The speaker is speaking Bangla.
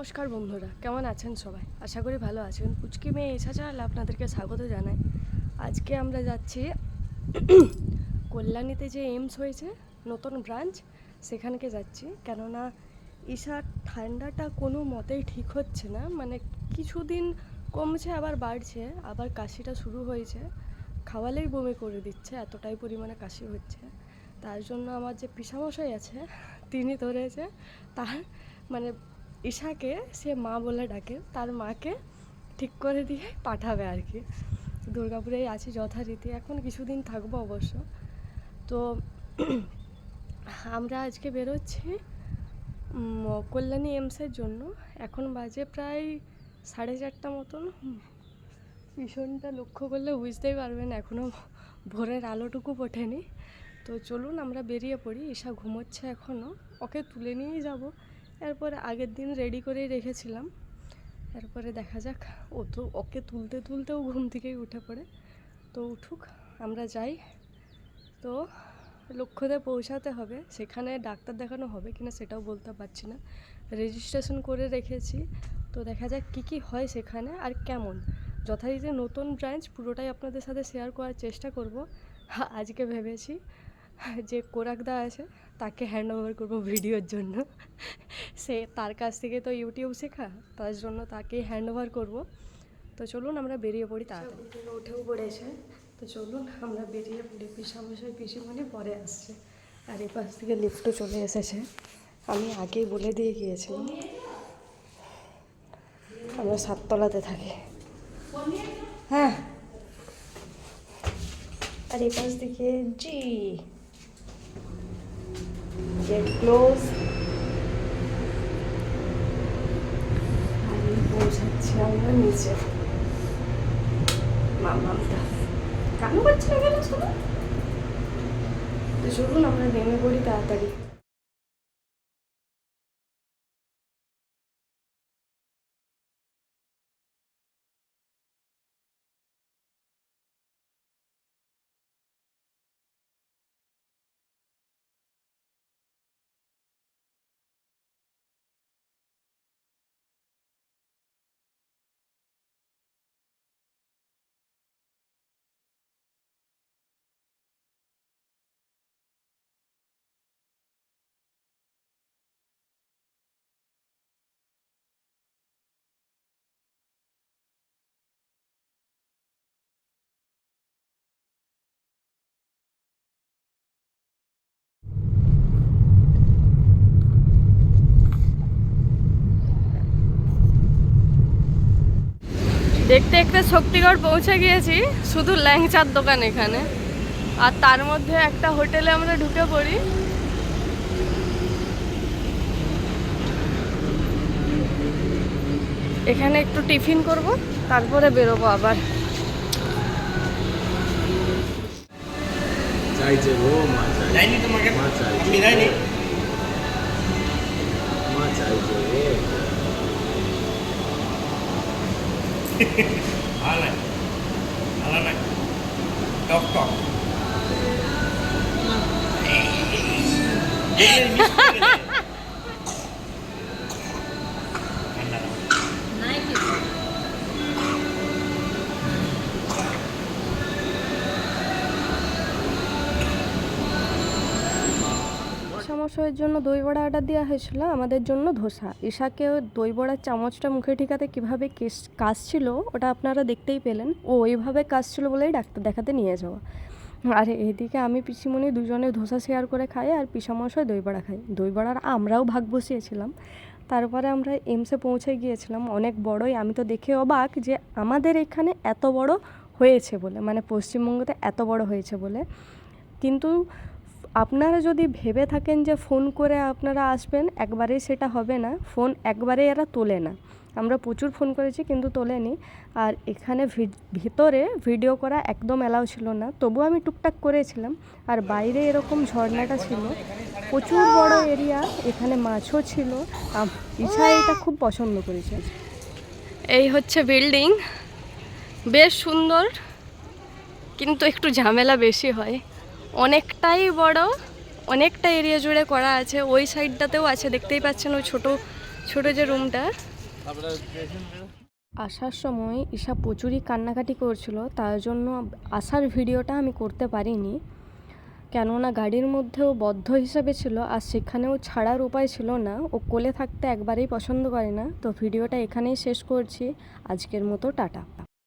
নমস্কার বন্ধুরা, কেমন আছেন সবাই? আশা করি ভালো আছেন। পুচকি মেয়ে এসা চালালে আপনাদেরকে স্বাগত জানাই। আজকে আমরা যাচ্ছি কল্যাণীতে যে এইমস হয়েছে, নতুন ব্রাঞ্চ সেখানকে যাচ্ছি। কেননা ঈশার ঠান্ডাটা কোনো মতেই ঠিক হচ্ছে না। মানে কিছুদিন কমছে, আবার বাড়ছে, আবার কাশিটা শুরু হয়েছে। খাওয়ালেই বমি করে দিচ্ছে, এতটাই পরিমাণে কাশি হচ্ছে। তার জন্য আমার যে পিসামশাই আছে, তিনি ধরেছে, তার মানে ঈশাকে সে মা বলে ডাকে, তার মাকে ঠিক করে দিয়ে পাঠাবে আর কি। দুর্গাপুরেই আছি যথারীতি, এখন কিছুদিন থাকব অবশ্য। তো আমরা আজকে বেরোচ্ছি কল্যাণী এমসের জন্য। এখন বাজে প্রায় সাড়ে চারটা মতন। ভীষণটা লক্ষ্য করলে বুঝতেই পারবেন এখনও ভোরের আলোটুকু ওঠেনি। তো চলুন আমরা বেরিয়ে পড়ি, ঈশা ঘুমোচ্ছে এখনও ওকে তুলে নিয়েই যাব। এরপরে আগের দিন রেডি করেই রেখেছিলাম। এরপরে দেখা যাক, ও তো ওকে তুলতে তুলতেও ঘুম থেকেই উঠে পড়ে। তো উঠুক, আমরা যাই। তো লক্ষ্যতে পৌঁছাতে হবে। সেখানে ডাক্তার দেখানো হবে কিনা সেটাও বলতে পারছি না। রেজিস্ট্রেশন করে রেখেছি। তো দেখা যাক কী কী হয় সেখানে আর কেমন। যথারীতি নতুন ব্রাঞ্চ পুরোটাই আপনাদের সাথে শেয়ার করার চেষ্টা করব। আজকে ভেবেছি। যে কোরাকদা আছে, তাকে হ্যান্ড ওভার করব ভিডিওর জন্য। সে তার কাছ থেকে তো ইউটিউব শেখা, তার জন্য তাকেই হ্যান্ড ওভার করব। তো চলুন আমরা বেরিয়ে পড়ি তাড়াতাড়ি। থেকে উঠেও পড়েছে। তো চলুন আমরা বেরিয়ে পড়ি। পিসামশাই পিসিমণি পরে আসছে। আর এই পাশ থেকে লিফটও চলে এসেছে। আমি আগেই বলে দিয়ে গিয়েছিলাম, আমরা সাততলাতে থাকি। হ্যাঁ। আর এই পাশ দিকে জি। Gate close. আমি পৌঁছাচ্ছি আমরা নিচে মামামটা। কেন করছে না কেন তো চলুন, আমরা নেমে পড়ি তাড়াতাড়ি। দেখতে দেখতে শক্তিগড় পৌঁছে গিয়েছি শুধু ল্যাংচার দোকান এখানে। আর তার মধ্যে একটা হোটেলে আমরা ঢুকে পড়ি। এখানে একটু টিফিন করব তারপরে বেরোবো আবার। চাইছে গো মা চাইছে মা চাইছে মা চাইছে Ale. Ale ne. Doktor. সমস্যার জন্য দই বড়া অর্ডার দেওয়া হয়েছিল, আমাদের জন্য ধোসা। ঈশাকে দই বড়ার চামচটা মুখে ঠিকাতে কীভাবে কেস কাশছিল ওটা আপনারা দেখতেই পেলেন। ও ওইভাবে কাশছিল বলেই ডাক্তার দেখাতে নিয়ে যাওয়া। আর এদিকে আমি পিসিমণি দুজনে ধোসা শেয়ার করে খাই আর পিসামশাই দই বড়া খাই দই বড়ার আমরাও ভাগ বসিয়েছিলাম। তারপরে আমরা এমসে পৌঁছে গিয়েছিলাম। অনেক বড়ই, আমি তো দেখে অবাক যে আমাদের এখানে এত বড় হয়েছে বলে মানে পশ্চিমবঙ্গতে এত বড় হয়েছে বলে। কিন্তু আপনারা যদি ভেবে থাকেন যে ফোন করে আপনারা আসবেন একবারেই সেটা হবে না। ফোন একবারে এরা তোলে না। আমরা প্রচুর ফোন করেছি কিন্তু তোলেনি। আর এখানে ভিতরে ভিডিও করা একদম অ্যালাউ ছিল না। তবুও আমি টুকটাক করেছিলাম। আর বাইরে এরকম ঝর্ণাটা ছিল। প্রচুর বড় এরিয়া, এখানে মাছও ছিল। ইচ্ছা এটা খুব পছন্দ করেছে। এই হচ্ছে বিল্ডিং। বেশ সুন্দর, কিন্তু একটু ঝামেলা বেশি হয়। অনেকটাই বড়, অনেকটা এরিয়া জুড়ে করা আছে। ওই সাইডটাতেও আছে, দেখতেই পাচ্ছেন ওই ছোট ছোট যে রুমটা। আসার সময় ঈশা প্রচুরই কান্নাকাটি করছিল, তার জন্য আসার ভিডিওটা আমি করতে পারিনি। কেননা গাড়ির মধ্যেও বদ্ধ হিসাবে ছিল, আর সেখানেও ছাড়ার উপায় ছিল না। ও কোলে থাকতে একবারেই পছন্দ করে না। তো ভিডিওটা এখানেই শেষ করছি। আজকের মতো টাটা।